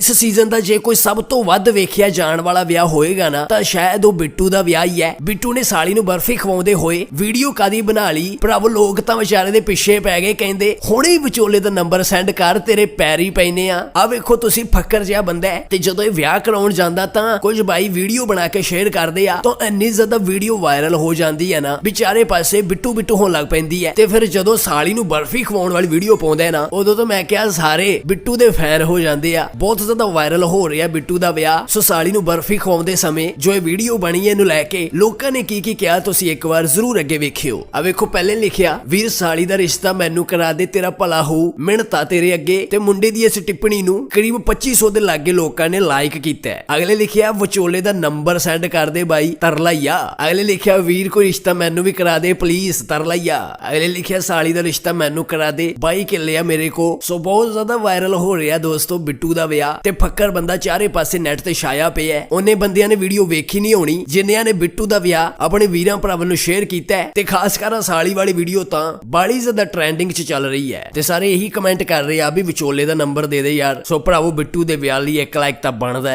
ਇਸ ਸੀਜ਼ਨ ਦਾ ਜੇ ਕੋਈ ਸਭ ਤੋਂ ਵੱਧ ਵੇਖਿਆ ਜਾਣ ਵਾਲਾ ਵਿਆਹ ਹੋਏਗਾ ਨਾ, ਤਾਂ ਸ਼ਾਇਦ ਉਹ ਬਿੱਟੂ ਦਾ ਵਿਆਹ ਹੀ ਹੈ। ਬਿੱਟੂ ਨੇ ਸਾਲੀ ਨੂੰ ਬਰਫੀ ਖਵਾਉਂਦੇ ਹੋਏ ਵੀਡੀਓ ਕਾਦੀ ਬਣਾ ਲਈ? ਭਰਾਵੋ, ਲੋਕ ਤਾਂ ਵਿਚਾਰੇ ਦੇ ਪਿੱਛੇ ਪੈ ਗਏ, ਕਹਿੰਦੇ, ਹੁਣੇ ਹੀ ਵਿਚੋਲੇ ਦਾ ਨੰਬਰ ਸੈਂਡ ਕਰ, ਤੇਰੇ ਪੈਰੀ ਪੈਨੇ ਆ। ਆ ਵੇਖੋ, ਤੁਸੀਂ ਫੱਕਰ ਜਿਹਾ ਬੰਦਾ ਹੈ। ਤੇ ਜਦੋਂ ਇਹ ਵਿਆਹ ਕਰਾਉਣ ਜਾਂਦਾ ਤਾਂ ਕੁਝ ਬਾਈ ਵੀਡੀਓ ਬਣਾ ਕੇ ਸ਼ੇਅਰ ਕਰਦੇ ਆ, ਤਾਂ ਇੰਨੀ ਜ਼ਿਆਦਾ ਵੀਡੀਓ ਵਾਇਰਲ ਹੋ ਜਾਂਦੀ ਹੈ ਨਾ, ਵਿਚਾਰੇ ਪਾਸੇ ਬਿੱਟੂ ਬਿੱਟੂ ਹੋਣ ਲੱਗ ਪੈਂਦੀ ਹੈ। ਤੇ ਫਿਰ ਜਦੋਂ ਸਾਲੀ ਨੂੰ ਬਰਫੀ ਖਵਾਉਣ ਵਾਲੀ ਵੀਡੀਓ ਪਾਉਂਦਾ ਹੈ ਨਾ, ਉਦੋਂ ਤਾਂ ਮੈਂ ਕਿਹਾ, ਸਾਰੇ ਬਿੱਟੂ ਦੇ ਫੈਨ ਹੋ ਜਾਂਦੇ ਆ। ਬਹੁਤ ਜ਼ਿਆਦਾ ਵਾਇਰਲ ਹੋ ਰਿਹਾ ਬਿੱਟੂ ਦਾ ਵਿਆਹ। ਸੋ ਸਾਲੀ ਨੂੰ ਬਰਫੀ ਖਵਾਉਂਦੇ ਸਮੇਂ ਜੋ ਇਹ ਵੀਡੀਓ ਬਣੀ ਹੈ ਇਹਨੂੰ ਲੈ ਕੇ ਲੋਕਾਂ ਨੇ ਕੀ ਕੀ ਕਿਹਾ ਤੁਸੀਂ ਇੱਕ ਵਾਰ ਜ਼ਰੂਰ ਅੱਗੇ ਵੇਖਿਓ। ਆ ਵੇਖੋ, ਪਹਿਲੇ ਲਿਖਿਆ, ਵੀਰ ਸਾਲੀ ਦਾ ਰਿਸ਼ਤਾ ਮੈਨੂੰ ਕਰਾ ਦੇ, ਤੇਰਾ ਭਲਾ ਹੋ ਮਿਹਨਤਾਂ ਤੇਰੇ ਅੱਗੇ ਤੇ ਮੁੰਡੇ ਦੀ ਇਸ ਟਿੱਪਣੀ ਨੂੰ ਕਰੀਬ 2500 ਦੇ ਲਾਗੇ ਲੋਕਾਂ ਨੇ ਲਾਈਕ ਕੀਤਾ ਅਗਲੇ ਲਿਖਿਆ, ਵਿਚੋਲੇ ਦਾ ਨੰਬਰ ਸੈਂਡ ਕਰ ਦੇ ਬਾਈ, ਤਰਲਾਈਆ। ਅਗਲੇ ਲਿਖਿਆ, ਵੀਰ ਕੋਈ ਰਿਸ਼ਤਾ ਮੈਨੂੰ ਵੀ ਕਰਾ ਦੇ ਪਲੀਜ਼ ਤਰਲਾਈਆ। ਅਗਲੇ ਲਿਖਿਆ, ਸਾਲੀ ਦਾ ਰਿਸ਼ਤਾ ਮੈਨੂੰ ਕਰਾ ਦੇ, ਬਾਈ ਕਿੱਲੇ ਆ ਮੇਰੇ ਕੋ ਸੋ ਬਹੁਤ ਜ਼ਿਆਦਾ ਵਾਇਰਲ ਹੋ ਰਿਹਾ ਦੋਸਤੋ ਬਿੱਟੂ ਦਾ ਵਿਆਹ। ਤੇ ਫੱਕਰ ਬੰਦਾ ਚਾਰੇ ਪਾਸੇ ਨੈਟ ਤੇ ਛਾਇਆ ਪਿਆ ਹੈ। ਉਹਨੇ ਬੰਦਿਆਂ ਨੇ ਵੀਡੀਓ ਵੇਖੀ ਨਹੀਂ ਹੋਣੀ। ਜਿਨ੍ਹਾਂ ਨੇ ਬਿੱਟੂ ਦਾ ਵਿਆਹ ਆਪਣੇ ਵੀਰਾਂ ਭਰਾਵਾਂ ਨੂੰ ਸ਼ੇਅਰ ਕੀਤਾ ਤੇ ਖਾਸ ਕਰ ਆਹ ਸਾਲੀ ਵਾਲੀ ਵੀਡੀਓ ਤਾਂ ਬਾਲੀ ਜ਼ਿਆਦਾ ਟ੍ਰੈਂਡਿੰਗ 'ਚ ਚੱਲ ਰਹੀ ਹੈ। ਤੇ ਸਾਰੇ ਇਹੀ ਕਮੈਂਟ ਕਰ ਰਹੇ ਆ ਵੀ ਵਿਚੋਲੇ ਦਾ ਨੰਬਰ ਦੇ ਦੇ ਯਾਰ। ਸੋ ਭਰਾਵੋ, ਬਿੱਟੂ ਦੇ ਵਿਆਹ ਲਈ ਇੱਕ ਲਾਈਕ ਤਾਂ ਬਣਦਾ ਹੈ।